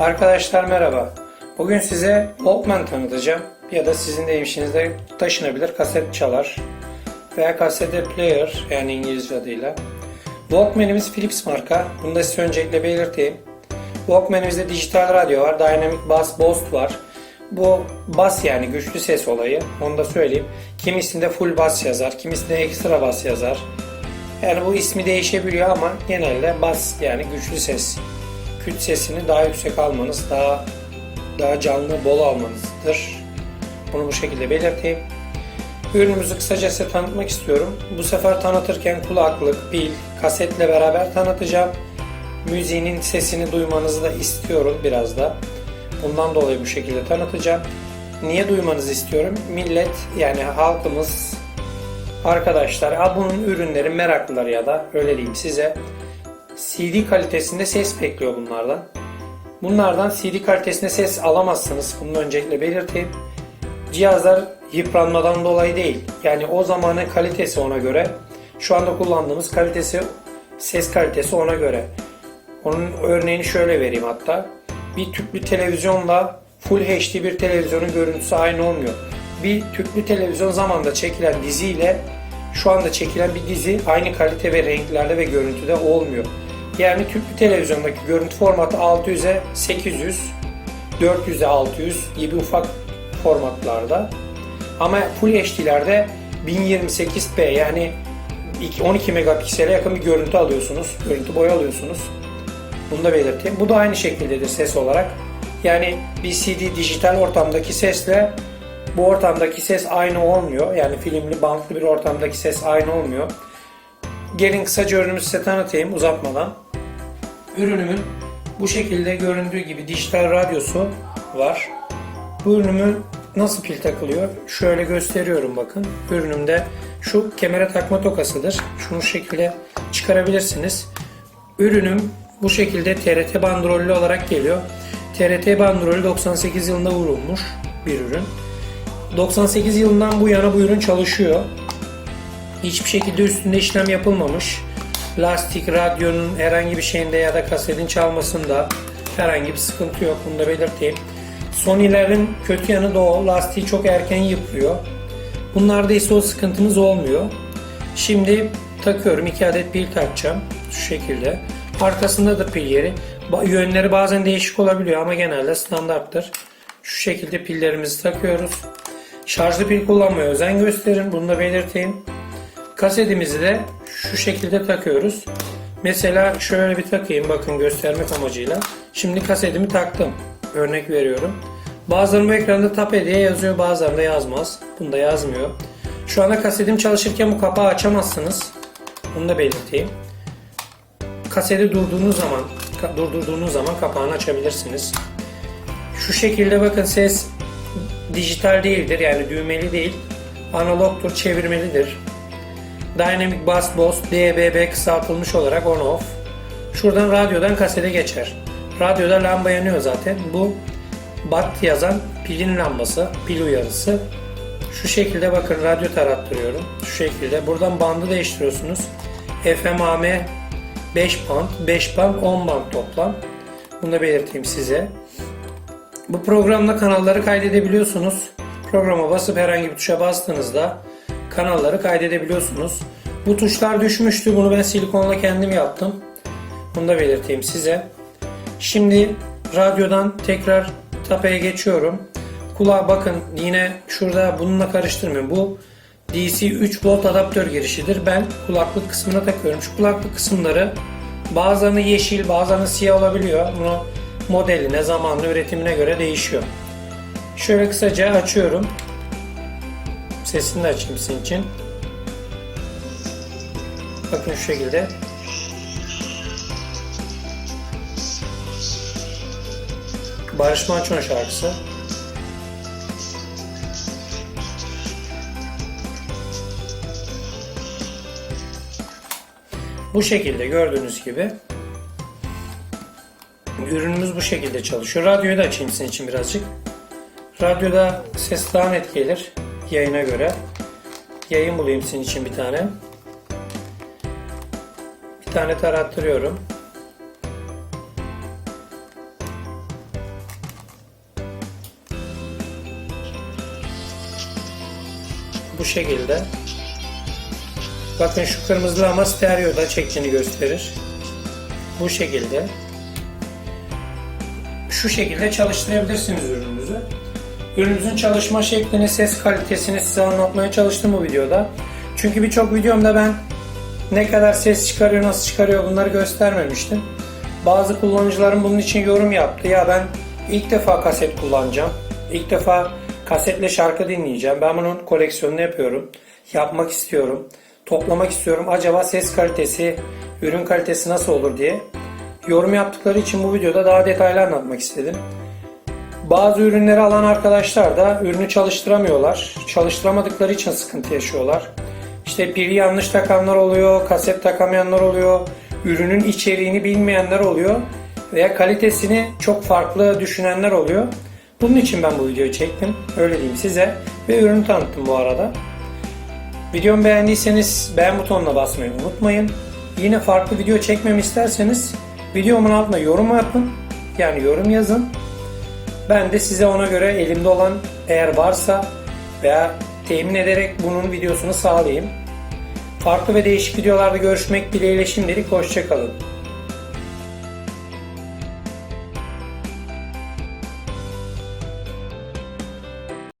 Arkadaşlar merhaba. Bugün size Walkman tanıtacağım. Ya da sizin de işinizde taşınabilir kaset çalar. Veya kasete player yani İngilizce adıyla. Walkman'imiz Philips marka. Bunu da size öncelikle belirteyim. Walkman'imizde dijital radyo var. Dynamic Bass Boost var. Bu bas yani güçlü ses olayı. Onu da söyleyeyim. Kimisinde full bas yazar. Kimisinde ekstra bas yazar. Yani bu ismi değişebiliyor ama genelde bas yani güçlü ses. Küt sesini daha yüksek almanız, daha daha canlı, bol almanızdır. Bunu bu şekilde belirteyim. Ürünümüzü kısaca size tanıtmak istiyorum. Bu sefer tanıtırken kulaklık, pil, kasetle beraber tanıtacağım. Müziğinin sesini duymanızı da istiyorum biraz da. Bundan dolayı bu şekilde tanıtacağım. Niye duymanızı istiyorum? Millet yani halkımız Arkadaşlar bunun ürünleri meraklılar ya da öyle diyeyim size. CD kalitesinde ses bekliyor bunlardan. Bunlardan CD kalitesinde ses alamazsınız. Bunu öncelikle belirteyim. Cihazlar yıpranmadan dolayı değil. Yani o zamanın kalitesi ona göre. Şu anda kullandığımız kalitesi, ses kalitesi ona göre. Onun örneğini şöyle vereyim hatta. Bir tüplü televizyonla Full HD bir televizyonun görüntüsü aynı olmuyor. Bir tüplü televizyon zamanda çekilen diziyle şu anda çekilen bir dizi aynı kalite ve renklerde ve görüntüde olmuyor. Yani tüplü televizyondaki görüntü formatı 600'e 800, 400'e 600 gibi ufak formatlarda. Ama Full HD'lerde 1028p yani 12 megapiksele yakın bir görüntü alıyorsunuz. Görüntü boyu alıyorsunuz. Bunu da belirteyim. Bu da aynı şekildedir ses olarak. Yani bir CD dijital ortamdaki sesle bu ortamdaki ses aynı olmuyor. Yani filmli, bantlı bir ortamdaki ses aynı olmuyor. Gelin kısaca ürünümü size tanıtayım uzatmadan. Ürünümün bu şekilde göründüğü gibi dijital radyosu var. Bu ürünümün nasıl pil takılıyor? Şöyle gösteriyorum bakın. Ürünümde şu kemere takma tokasıdır. Şunu şu şekilde çıkarabilirsiniz. Ürünüm bu şekilde TRT bandrollü olarak geliyor. TRT bandrolü 98 yılında vurulmuş bir ürün. 98 yılından bu yana bu ürün çalışıyor. Hiçbir şekilde üstünde işlem yapılmamış. Lastik, radyonun herhangi bir şeyinde ya da kasetin çalmasında herhangi bir sıkıntı yok. Bunu da belirteyim. Sony'lerin kötü yanı da o. Lastiği çok erken yıprıyor. Bunlarda ise o sıkıntımız olmuyor. Şimdi takıyorum. 2 adet pil takacağım. Şu şekilde. Arkasında da pil yeri. Yönleri bazen değişik olabiliyor ama genelde standarttır. Şu şekilde pillerimizi takıyoruz. Şarjlı pil kullanmaya özen gösterin. Bunu da belirteyim. Kasetimizi de şu şekilde takıyoruz. Mesela şöyle bir takayım bakın göstermek amacıyla. Şimdi kasetimi taktım. Örnek veriyorum. Bazıları bu ekranda tape diye yazıyor bazılarında yazmaz. Bunda yazmıyor. Şu anda kasetim çalışırken bu kapağı açamazsınız. Bunu da belirteyim. Kaseti durduğunuz zaman durdurduğunuz zaman kapağını açabilirsiniz. Şu şekilde bakın ses dijital değildir yani düğmeli değil. Analogtur, çevirmelidir. Dynamic Bass Boost DBB kısaltılmış olarak on off. Şuradan radyodan kasete geçer. Radyoda lamba yanıyor zaten. Bu BAT yazan pilin lambası, pil uyarısı. Şu şekilde bakın radyo tarattırıyorum. Şu şekilde. Buradan bandı değiştiriyorsunuz. FM AM 5 band, 5 band, 10 band toplam. Bunu da belirteyim size. Bu programda kanalları kaydedebiliyorsunuz. Programa basıp herhangi bir tuşa bastığınızda kanalları kaydedebiliyorsunuz. Bu tuşlar düşmüştü. Bunu ben silikonla kendim yaptım. Bunu da belirteyim size. Şimdi radyodan tekrar tapeye geçiyorum. Kulağa bakın yine şurada bununla karıştırmıyorum. Bu DC 3 volt adaptör girişidir. Ben kulaklık kısmına takıyorum. Şu kulaklık kısımları bazılarını yeşil bazılarını siyah olabiliyor. Bunu modeline, zamanlı üretimine göre değişiyor. Şöyle kısaca açıyorum. Sesini de açayım sizin için. Bakın şu şekilde. Barış Manço'nun şarkısı. Bu şekilde gördüğünüz gibi ürünümüz bu şekilde çalışıyor. Radyoyu da açayım sizin için birazcık. Radyoda ses daha net gelir yayına göre. Yayın bulayım sizin için bir tane. Bir tane tarattırıyorum. Bu şekilde. Bakın şu kırmızı ama stereoda çekicini gösterir. Bu şekilde. Şu şekilde çalıştırabilirsiniz ürününüzü. Ürününüzün çalışma şeklini, ses kalitesini size anlatmaya çalıştım bu videoda. Çünkü birçok videomda ben ne kadar ses çıkarıyor, nasıl çıkarıyor bunları göstermemiştim. Bazı kullanıcılarım bunun için yorum yaptı. Ya ben ilk defa kaset kullanacağım. İlk defa kasetle şarkı dinleyeceğim. Ben bunun koleksiyonunu yapıyorum. Yapmak istiyorum. Toplamak istiyorum. Acaba ses kalitesi, ürün kalitesi nasıl olur diye. Yorum yaptıkları için bu videoda daha detaylı anlatmak istedim. Bazı ürünleri alan arkadaşlar da ürünü çalıştıramıyorlar. Çalıştıramadıkları için sıkıntı yaşıyorlar. İşte pili yanlış takanlar oluyor, kaset takamayanlar oluyor, ürünün içeriğini bilmeyenler oluyor veya kalitesini çok farklı düşünenler oluyor. Bunun için ben bu videoyu çektim. Öyle diyeyim size. Ve ürünü tanıttım bu arada. Videomu beğendiyseniz beğen butonuna basmayı unutmayın. Yine farklı video çekmemi isterseniz videomun altına yorum yapın. Yani yorum yazın. Ben de size ona göre elimde olan eğer varsa veya temin ederek bunun videosunu sağlayayım. Farklı ve değişik videolarda görüşmek dileğiyle şimdilik hoşçakalın.